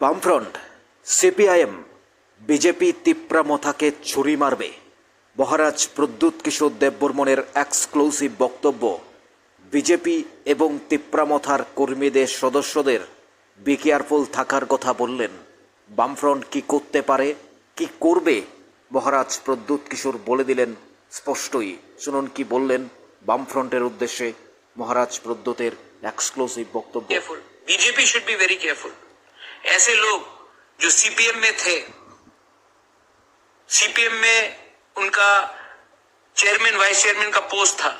বামফ্রন্ট, CPIM, BJP তিপ্রামথাকে ছুরি মারবে। মহারাজ প্রদ্যুৎ কিশোর দেববর্মনের এক্সক্লুসিভ বক্তব্য, বিজেপি এবং তিপ্রামথার কর্মীদের সদস্যদের বি কেয়ারফুল থাকার কথা বললেন। বামফ্রন্ট কি করতে পারে, কি করবে? মহারাজ প্রদ্যুৎ কিশোর বলে দিলেন, স্পষ্টই। শুনুন কি বললেন বামফ্রন্টের উদ্দেশ্যে মহারাজ প্রদ্যুতের এক্সক্লুসিভ বক্তব্য। BJP should be very careful ऐसे लोग जो सीपीएम में थे सीपीएम में उनका चेयरमैन वाइस चेयरमैन का पोस्ट था।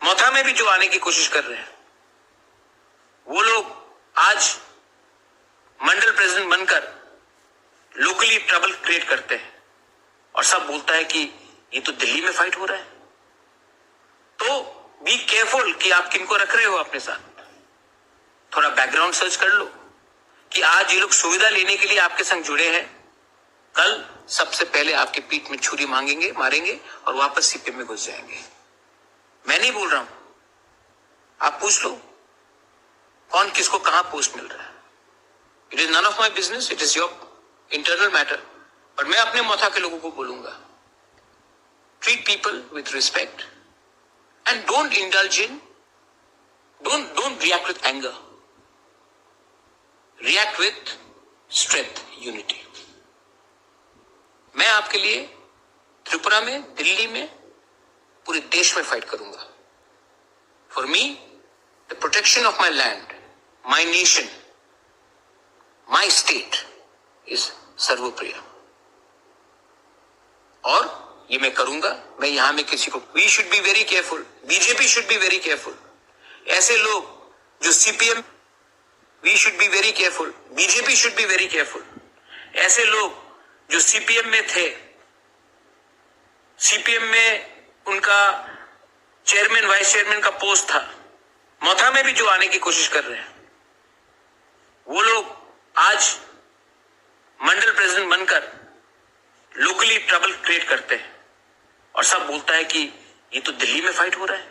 मोथा में भी जो आने की कोशिश कर रहे हैं, वो लोग आज मंडल प्रेसिडेंट बनकर लोकली ट्रबल क्रिएट करते हैं और सब बोलता है कि ये तो दिल्ली में फाइट हो रहा है। तो बी केयरफुल कि आप किनको रख रहे हो अपने साथ। थोड़ा बैकग्राउंड सर्च कर लो। कि आज ये लोग सुविधा लेने के लिए आपके संग जुड़े हैं। कल सबसे पहले आपके पीठ में छुरी मांगेंगे, मारेंगे और वापस सीपीएम में घुस जाएँगे। मैं नहीं बोल रहा हूँ। आप पूछ लो। कौन किसको कहाँ पोस्ट मिल रहा है? It is none of my business it is your internal matter और मैं अपने मोथा के लोगों को बोलूँगा। Treat people with respect and don't indulge in don't don't react with anger react with strength unity मैं आपके लिए त्रिपुरा में, दिल्ली में, पूरे देश में फाइट करूँगा। For me the protection of my land my nation my state is सर्वप्रिय। और ये मैं करूँगा, मैं यहाँ में किसी को we should be very careful BJP should be very careful ऐसे लोग जो CPM we should be very careful BJP should be very careful ऐसे लोग जो सीपीएम में थे सीपीएम में उनका चेयरमैन वाइस चेयरमैन का पोस्ट था। मोथा में भी जो आने की कोशिश कर रहे हैं। वो लोग आज मंडल प्रेसिडेंट बनकर लोकली ट्रबल क्रिएट करते हैं और सब बोलता है कि ये तो दिल्ली में फाइट हो रहा है।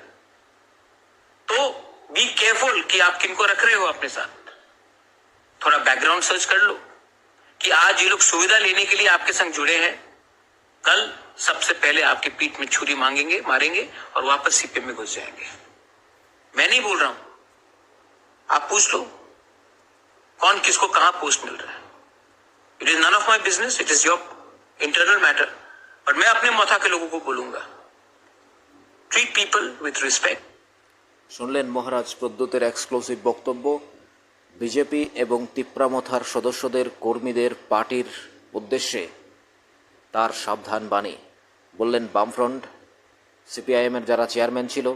तो बी केयरफुल कि आप किनको रख रहे हो अपने साथ। थोड़ा बैकग्राउंड सर्च कर लो कि आज ये लोग सुविधा लेने के लिए आपके संग जुड़े हैं कल सबसे पहले आपके पीठ में छुरी मांगेंगे मारेंगे और वापस सीपीएम में घुस जाएंगे मैं नहीं बोल रहा हूं आप पूछ लो कौन किसको कहां पोस्ट मिल रहा है it is none of my business it is your internal matter पर मैं अपने मोथा के लोगों को बोलूंगा ट्रीट पीपल विथ रिस्पेक्ट শুনলেন মহারাজ প্রদ্যুতের এক্সক্লুসিভ বক্তব্য বিজেপি এবং তিপ্রামথার সদস্যদের কর্মীদের পার্টির উদ্দেশ্যে তার সাবধান বাণী। বললেন, বামফ্রন্ট, সিপিআইএমের যারা চেয়ারম্যান ছিল,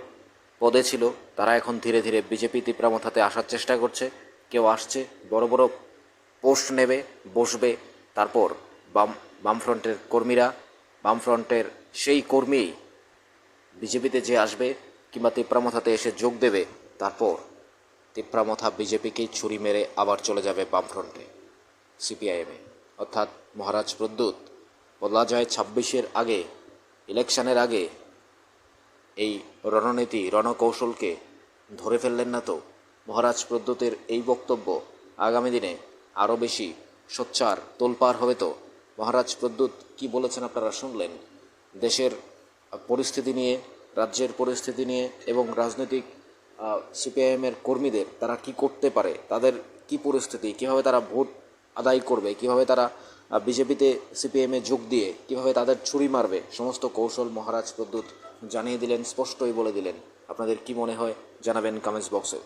পদে ছিল, তারা এখন ধীরে ধীরে বিজেপি তিপ্রামথাতে আসার চেষ্টা করছে। কেউ আসছে, বড় বড় পোস্ট নেবে, বসবে। তারপর বাম, বামফ্রন্টের কর্মীরা, বামফ্রন্টের সেই কর্মী বিজেপিতে যে আসবে কিংবা তিপ্রামথাতে এসে যোগ দেবে, তারপর তিপ্রামথা বিজেপিকেই ছুরি মেরে আবার চলে যাবে বামফ্রন্টে, সিপিআইএমে অর্থাৎ মহারাজ প্রদ্যুৎ বলা যায় ছাব্বিশের আগে, ইলেকশনের আগে, এই রণনীতি, রণকৌশলকে ধরে ফেললেন না তো? মহারাজ প্রদ্যুতের এই বক্তব্য আগামী দিনে আরও বেশি সোচ্চার তোলপার হবে তো? মহারাজ প্রদ্যুৎ, কি বলেছেন আপনারা শুনলেন? দেশের পরিস্থিতি নিয়ে, রাজ্যের পরিস্থিতি নিয়ে এবং রাজনৈতিক সিপিআইএমের কর্মীদের তারা কি করতে পারে? তাদের কি পরিস্থিতি? কীভাবে তারা ভোট আদায় করবে? কীভাবে তারা বিজেপিতে সিপিএমে যোগ দিয়ে কীভাবে তাদের ছুরি মারবে? সমস্ত কৌশল মহারাজ প্রদ্যুৎ জানিয়ে দিলেন, স্পষ্টই বলে দিলেন। আপনাদের কি মনে হয়? জানাবেন কমেন্টস বক্সে।